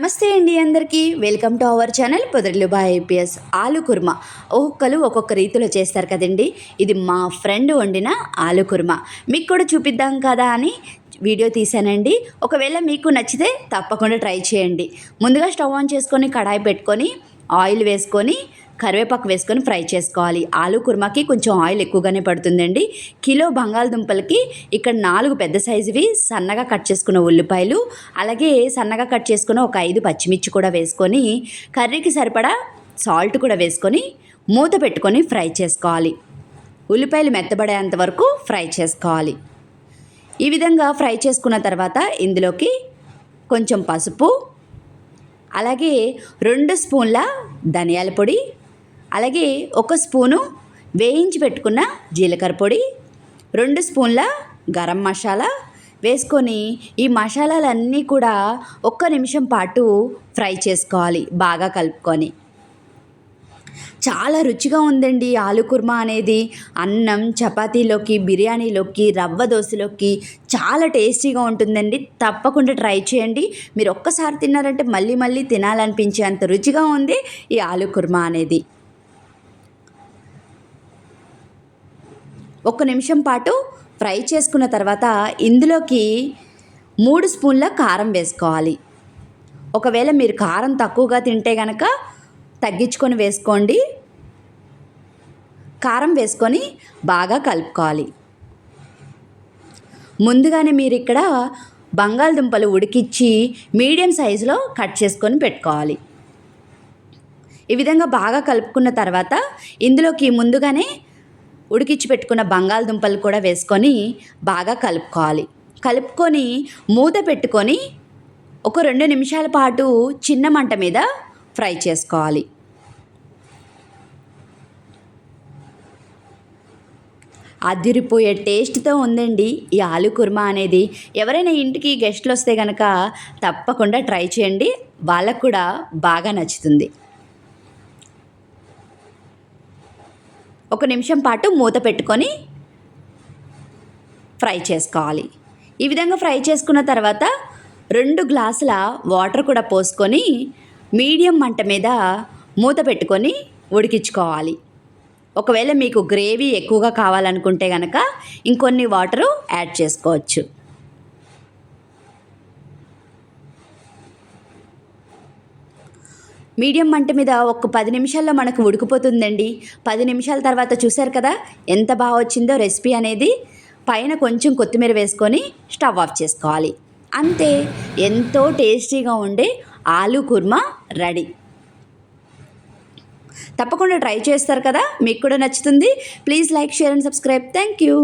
నమస్తే అండి అందరికీ. వెల్కమ్ టు అవర్ ఛానల్ పొదరిలు బా ఐపీఎస్. ఆలు కుర్మా. ఒక్కొక్కరు ఒక్కొక్క రీతిలో చేస్తారు కదండి. ఇది మా ఫ్రెండ్ వండిన ఆలు కుర్మా. మీకు కూడా చూపిద్దాం కదా అని వీడియో తీశానండి. ఒకవేళ మీకు నచ్చితే తప్పకుండా ట్రై చేయండి. ముందుగా స్టవ్ ఆన్ చేసుకొని కడాయి పెట్టుకొని ఆయిల్ వేసుకొని కరివేపాకు వేసుకొని ఫ్రై చేసుకోవాలి. ఆలు కుర్మాకి కొంచెం ఆయిల్ ఎక్కువగానే పడుతుందండి. కిలో బంగాళదుంపలకి ఇక్కడ నాలుగు పెద్ద సైజువి సన్నగా కట్ చేసుకున్న ఉల్లిపాయలు అలాగే సన్నగా కట్ చేసుకున్న ఒక ఐదు పచ్చిమిర్చి కూడా వేసుకొని కర్రీకి సరిపడా సాల్ట్ కూడా వేసుకొని మూత పెట్టుకొని ఫ్రై చేసుకోవాలి. ఉల్లిపాయలు మెత్తబడేంత వరకు ఫ్రై చేసుకోవాలి. ఈ విధంగా ఫ్రై చేసుకున్న తర్వాత ఇందులోకి కొంచెం పసుపు అలాగే రెండు స్పూన్ల ధనియాల పొడి అలాగే ఒక స్పూను వేయించి పెట్టుకున్న జీలకర్ర పొడి రెండు స్పూన్ల గరం మసాలా వేసుకొని ఈ మసాలాలన్నీ కూడా ఒక్క నిమిషం పాటు ఫ్రై చేసుకోవాలి బాగా కలుపుకొని. చాలా రుచిగా ఉందండి ఆలు కుర్మా అనేది. అన్నం చపాతీలోకి బిర్యానీలోకి రవ్వ దోశలోకి చాలా టేస్టీగా ఉంటుందండి. తప్పకుండా ట్రై చేయండి. మీరు ఒక్కసారి తిన్నారంటే మళ్ళీ మళ్ళీ తినాలనిపించే అంత రుచిగా ఉంది ఈ ఆలు కుర్మా అనేది. ఒక నిమిషం పాటు ఫ్రై చేసుకున్న తర్వాత ఇందులోకి మూడు స్పూన్ల కారం వేసుకోవాలి. ఒకవేళ మీరు కారం తక్కువగా తింటే కనుక తగ్గించుకొని వేసుకోండి. కారం వేసుకొని బాగా కలుపుకోవాలి. ముందుగానే మీరు ఇక్కడ బంగాళదుంపలు ఉడికిచ్చి మీడియం సైజులో కట్ చేసుకొని పెట్టుకోవాలి. ఈ విధంగా బాగా కలుపుకున్న తర్వాత ఇందులోకి ముందుగానే ఉడికిచ్చి పెట్టుకున్న బంగాళదుంపలు కూడా వేసుకొని బాగా కలుపుకోవాలి. కలుపుకొని మూత పెట్టుకొని ఒక రెండు నిమిషాల పాటు చిన్న మంట మీద ఫ్రై చేసుకోవాలి. అదిరిపోయే టేస్ట్తో ఉందండి ఈ ఆలు కుర్మా అనేది. ఎవరైనా ఇంటికి గెస్ట్లు వస్తే కనుక తప్పకుండా ట్రై చేయండి. వాళ్ళకు కూడా బాగా నచ్చుతుంది. ఒక నిమిషం పాటు మూత పెట్టుకొని ఫ్రై చేసుకోవాలి. ఈ విధంగా ఫ్రై చేసుకున్న తర్వాత రెండు గ్లాసుల వాటర్ కూడా పోసుకొని మీడియం మంట మీద మూత పెట్టుకొని ఉడికించుకోవాలి. ఒకవేళ మీకు గ్రేవీ ఎక్కువగా కావాలనుకుంటే కనుక ఇంకొన్ని వాటరు యాడ్ చేసుకోవచ్చు. మీడియం మంట మీద ఒక పది నిమిషాల్లో మనకు ఉడికిపోతుందండి. పది నిమిషాల తర్వాత చూసారు కదా ఎంత బాగా వచ్చిందో రెసిపీ అనేది. పైన కొంచెం కొత్తిమీర వేసుకొని స్టవ్ ఆఫ్ చేసుకోవాలి. అంతే ఎంతో టేస్టీగా ఉండే ఆలు కుర్మా రెడీ. తప్పకుండా ట్రై చేస్తారు కదా మీకు కూడా నచ్చుతుంది. Please like share and subscribe. Thank you.